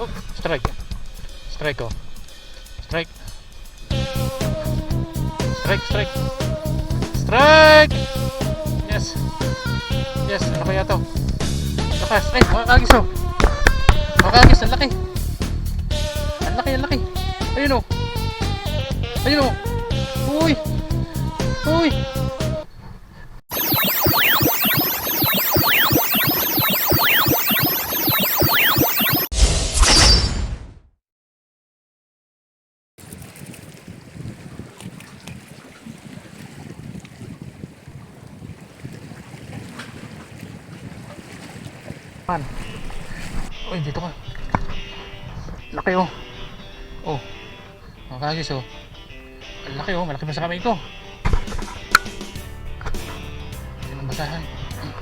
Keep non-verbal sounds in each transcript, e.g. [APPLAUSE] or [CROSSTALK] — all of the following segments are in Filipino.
Oh, strike. Strike oh. Strike. Strike, strike. Strike! Yes. Yes, ano kaya to? Lakas. Ay, makakagis oh. Makakagis, ang laki. Ang laki, ang laki. Ayun oh. Ayun oh. Uy. Uy. Man. Uy, dito ka. Laki oh. Oh. Makakagis oh. Ang laki oh, malaki pa sa kamay ko. Yan ang basahan. Na.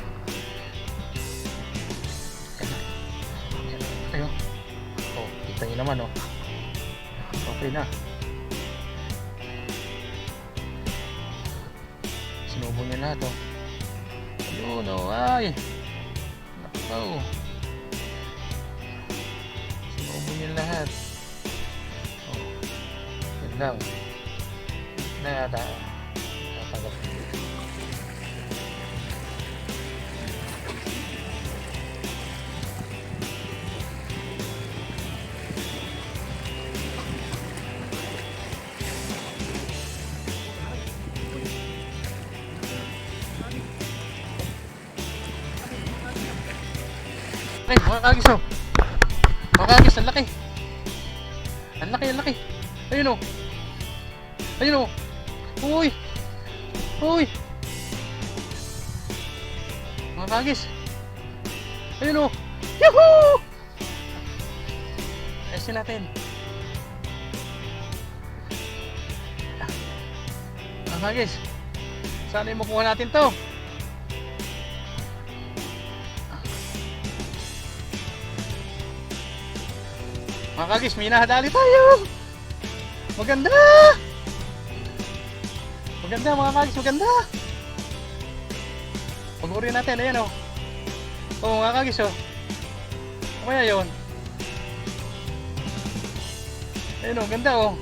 Laki oh. Oh, kita nyo naman oh. Okay na. Sinubo niya lahat oh. Ayun oh, ay. Nakaw. Sinubo niya lahat. Oh. Yan lang. Na yata. Tatagap. Ay, mga kagis oh. Ang laki. Ang laki, ang laki. Ayun oh. Ayun oh. Uy. Uy. Mga kagis. Ayun oh. Yuhuu! Ayusin natin. Mga kagis. Sana yung makuha natin to. Mga kagis, may nahadali tayo! Maganda! Maganda mga kagis, maganda! Pag-uri natin, ayan o. Oh. Oo mga kagis o. Oh. Ano kaya yun? Ayun o, oh, ganda o. Oh.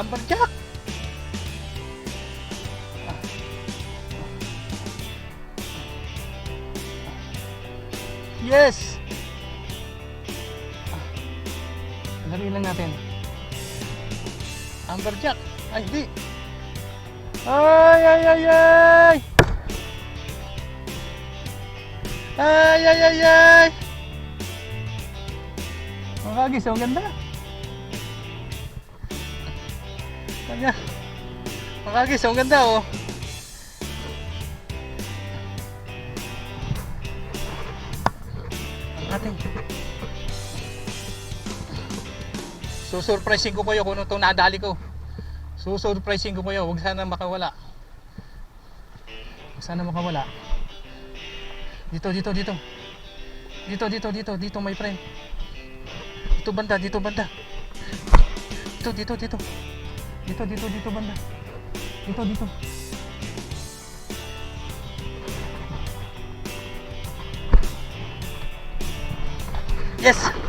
Amberjack! Yes! Lang natin. Amberjack. Ay, hindi. Ay, ay, ay, ay! Ay, ay, ay, ay! Mga kagis, ang ganda. Kanya. Mga kagis, ang ganda, oh. Ang ating Susurprising ko kayo kung ano itong nadali ko. Susurprising ko kayo. Huwag sana makawala. Huwag sana makawala. Dito, dito, dito. Dito, dito, dito. Dito, my friend. Dito banda, dito banda. Dito, dito, dito. Dito, dito, dito banda. Dito, dito. Yes!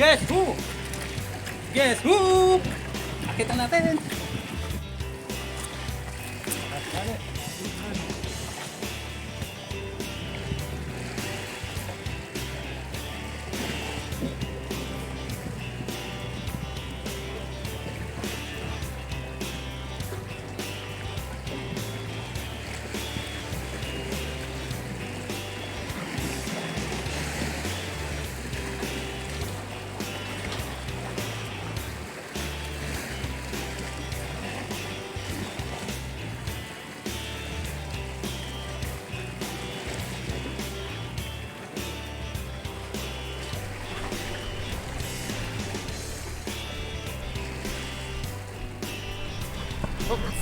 Guess who? Guess who? Nakita natin.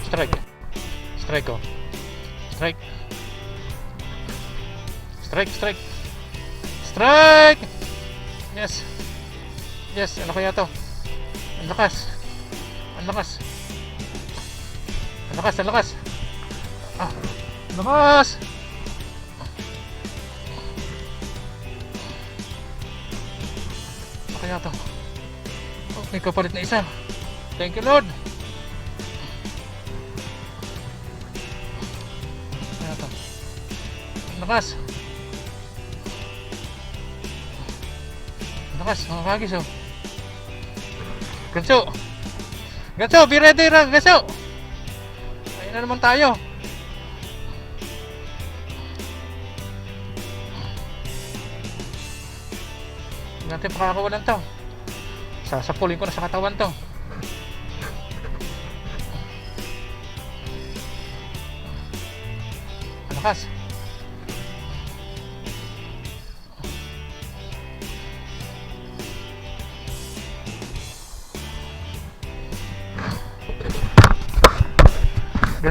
Strike. Strike. Strike. Strike, strike. Strike! Yes. Yes, ano kaya to? Ang lakas. Ang lakas. Ang lakas, ang lakas. Ah, ang lakas! Ano kaya to? Oh, may kapalit na isa. Thank you, Lord. Lakas. Lakas, mga kagis oh. Ganso. Ganso, be ready ra, Ganso. Ayun na naman tayo. Natin pakakawalan to. Sasapulin ko na sa katawan to. Malakas.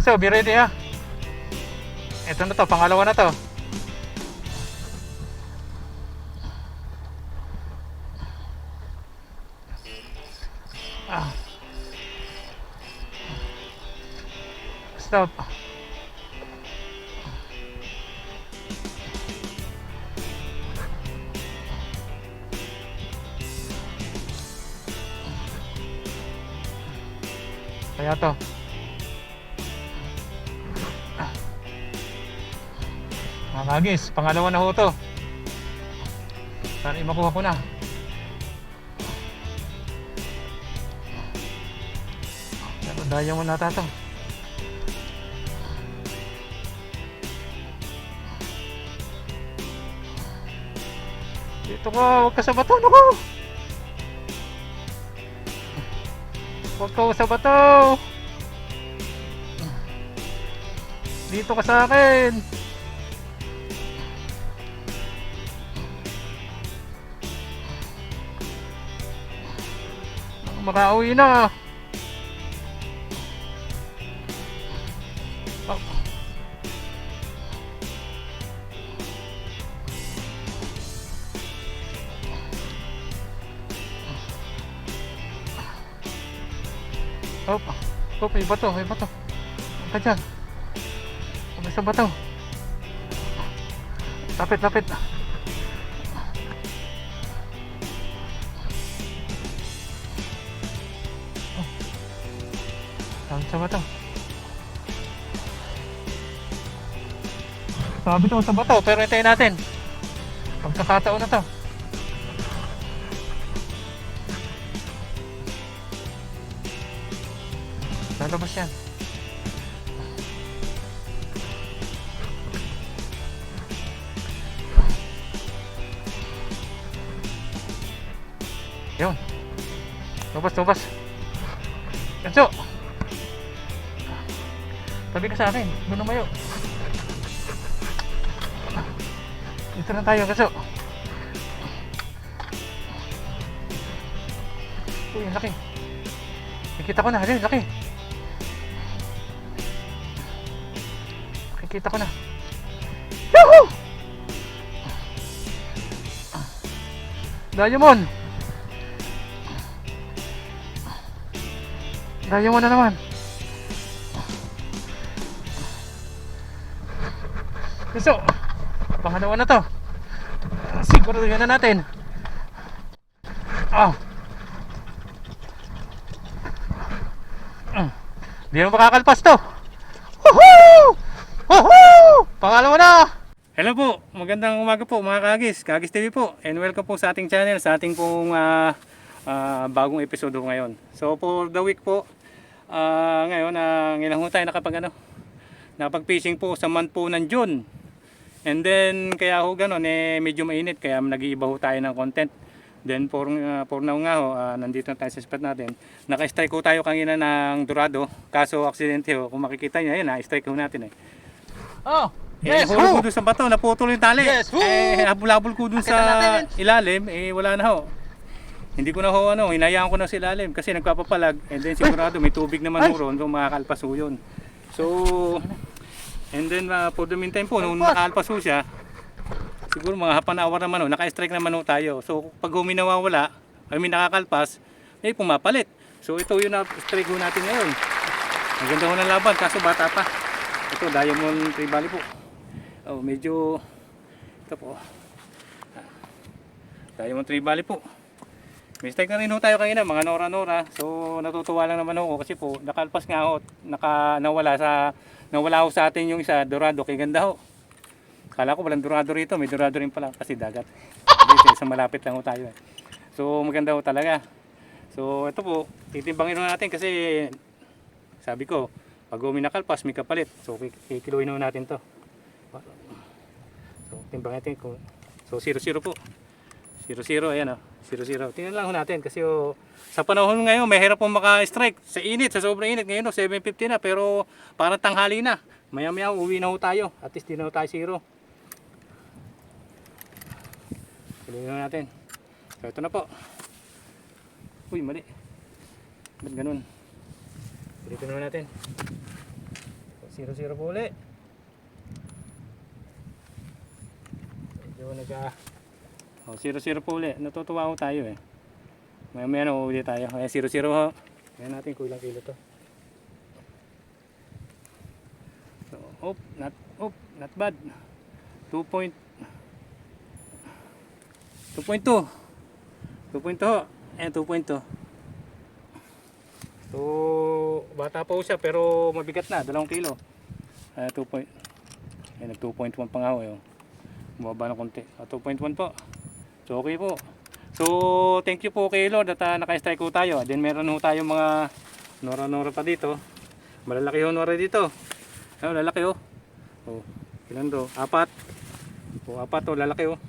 Gusto, be ready ha. Ito na to, pangalawa na to. Ah. Stop. Kaya to. Mga kagis, pangalawa na ho to. Sana makuha ko na. Pero daya mo nata to. Dito ka, huwag ka sa bato, naku! Huwag ka sa bato! Dito ka sa akin! Makauwi na! Oh. Hop. Hop, may bato, may bato. Ano ka dyan? Ano sa bato? Lapit, lapit. Lapit sa bato. Sabi to sa bato, pero hintayin natin. Pagkakataon na to. Lalabas yan. Yun. Lumabas, lumabas. Ganso! Tabi ka sa akin. Doon lumayo. Dito na tayo, Ganso. Uy, ang laki. Nakikita ko na, halin, laki. Nakikita ko na. Yahoo! Diamond! Diamond na naman. Gusto, pangalawa na to. Siguro yun na natin. Ah. Mm. Di na makakalpas to. Woohoo! Woohoo! Pangalawa na! Hello po, magandang umaga po mga Kagis, Kagis TV po and welcome po sa ating channel, sa ating pong ah, ah, bagong episode ngayon. So for the week po, ah, ngayon, uh, ngayon ho tayo nakapag ano, napag-fishing po sa month po ng June. And then kaya ho ganun, eh, medyo mainit kaya nag-iiba ho tayo ng content. Then for, uh, for now nga ho, ah, nandito na tayo sa spot natin. Naka-strike ho tayo kanina ng Dorado, kaso aksidente ho, kung makikita nyo, ayun na-strike ho natin eh. Oh, Yes, yes, hulog ho! ko doon sa bato, naputol yung tali. Yes, who? eh, habol-habol ko Akita sa natin. ilalim, eh wala na ho. Hindi ko na ho, ano, hinayaan ko na sa ilalim kasi nagpapapalag. And then sigurado may tubig naman ho ron, so makakalpas ho yun. So, and then uh, for the meantime po, nung Kalpas. nakakalpas ho siya, siguro mga hapan hour naman ho, naka-strike naman ho tayo. So, pag humi nawawala, I mean nakakalpas, eh pumapalit. So, ito yung na-strike natin ngayon. Maganda ho ng laban, kaso bata pa. Ito, Diamond Tree Valley po. Oh, medyo ito po. Diamond Tree Valley po. May strike na rin ho tayo kanina, mga Nora-Nora. So natutuwa lang naman ako kasi po nakalpas nga ho, naka, nawala sa nawala ho sa atin yung isa, Dorado, kay ganda ho. Kala ko walang Dorado rito, may Dorado rin pala kasi dagat. Dito, sa malapit lang ho tayo eh. So maganda ho talaga. So ito po, titimbangin ho natin kasi sabi ko, pag uminakalpas, may kapalit. So kikiluin ho natin to. So timbangin natin kung So 0-0 po. 0-0 ayan oh. 0-0. Tingnan lang ho natin kasi oh, sa panahon ngayon may hirap pong maka-strike sa init, sa sobrang init. Ngayon oh, 7.50 na pero parang tanghali na. Maya maya uwi na ho tayo. At least di na ho tayo 0. Tuloy na natin. So ito na po. Uy mali. Ba't ganun? Dito na natin. So, 0-0 po ulit. Medyo nag Oh, 0-0 po ulit. Natutuwa ko tayo eh. Maya maya na uuli tayo. Ayan, 0-0 ho. Ayan natin kung ilang kilo to. So, op, not, op, not bad. 2 point 2.2 2.2 ho. Ayan, 2.2 So, bata pa po siya pero mabigat na, 2 kilo. Ayan, 2 point. Ayan, nag 2.1 pa nga ho. eh, oh. Bumaba ng konti. Ah, 2.1 po. So okay po. So thank you po kay Lord at uh, naka-strike po tayo. Then meron ho tayong mga nora-nora pa dito. Malalaki ho nora dito. Ayun, lalaki ho. Oh, ilan do? Apat. O apat to, lalaki ho.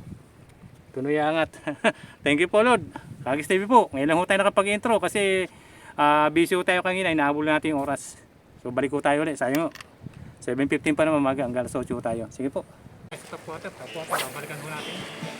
Tunoy angat. [LAUGHS] thank you po Lord. Kagis TV po. Ngayon lang ho tayo nakapag-intro kasi ah, busy ho tayo kanina. Inahabol natin yung oras. So balik ho tayo ulit. Sayang ho. 7.15 pa naman maga. Hanggang alas 8 ho tayo. Sige po. Top water, top water. Babalikan ho natin.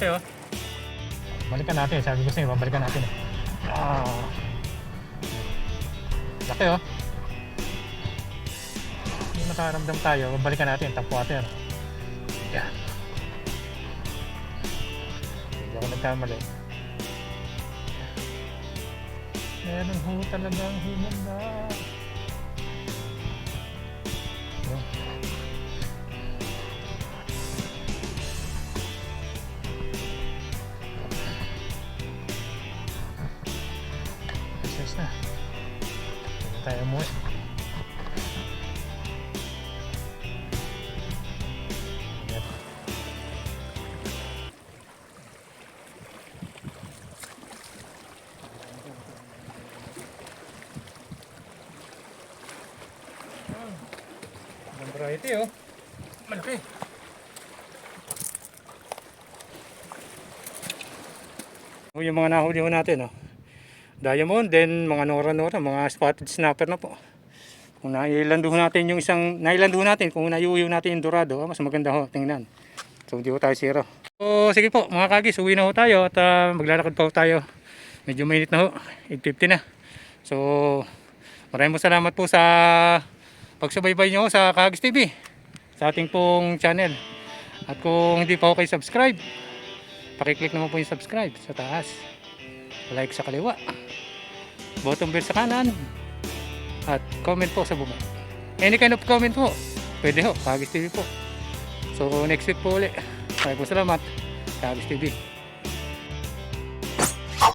Laki oh. Balikan natin, sabi ko sa'yo, babalikan natin. eh. Ah. Laki oh. Kung nakaramdam tayo, babalikan natin, tap water. Yan. Hindi ako nagkamali. Meron ho talagang humanda. Tayo. Yan. Ang variety oh. Malaki. Oh, yung mga nahuli ho natin oh. Diamond, then mga nora-nora, mga spotted snapper na po. Kung nailando natin yung isang, nailando natin, kung naiuyo natin yung dorado, ah, mas maganda ho, tingnan. So hindi ho tayo zero. So sige po, mga kagis, uwi na ho tayo at ah, maglalakad pa ho tayo. Medyo mainit na ho, 8.50 na. So maraming salamat po sa pagsubaybay nyo sa Kagis TV, sa ating pong channel. At kung hindi pa ho kayo subscribe, pakiclick naman po yung subscribe sa taas. Like sa kaliwa. Bottom bell sa kanan. At comment po sa baba. Any kind of comment po. Pwede ho. Kagis TV po. So next week po ulit. Maraming po salamat. Kagis TV.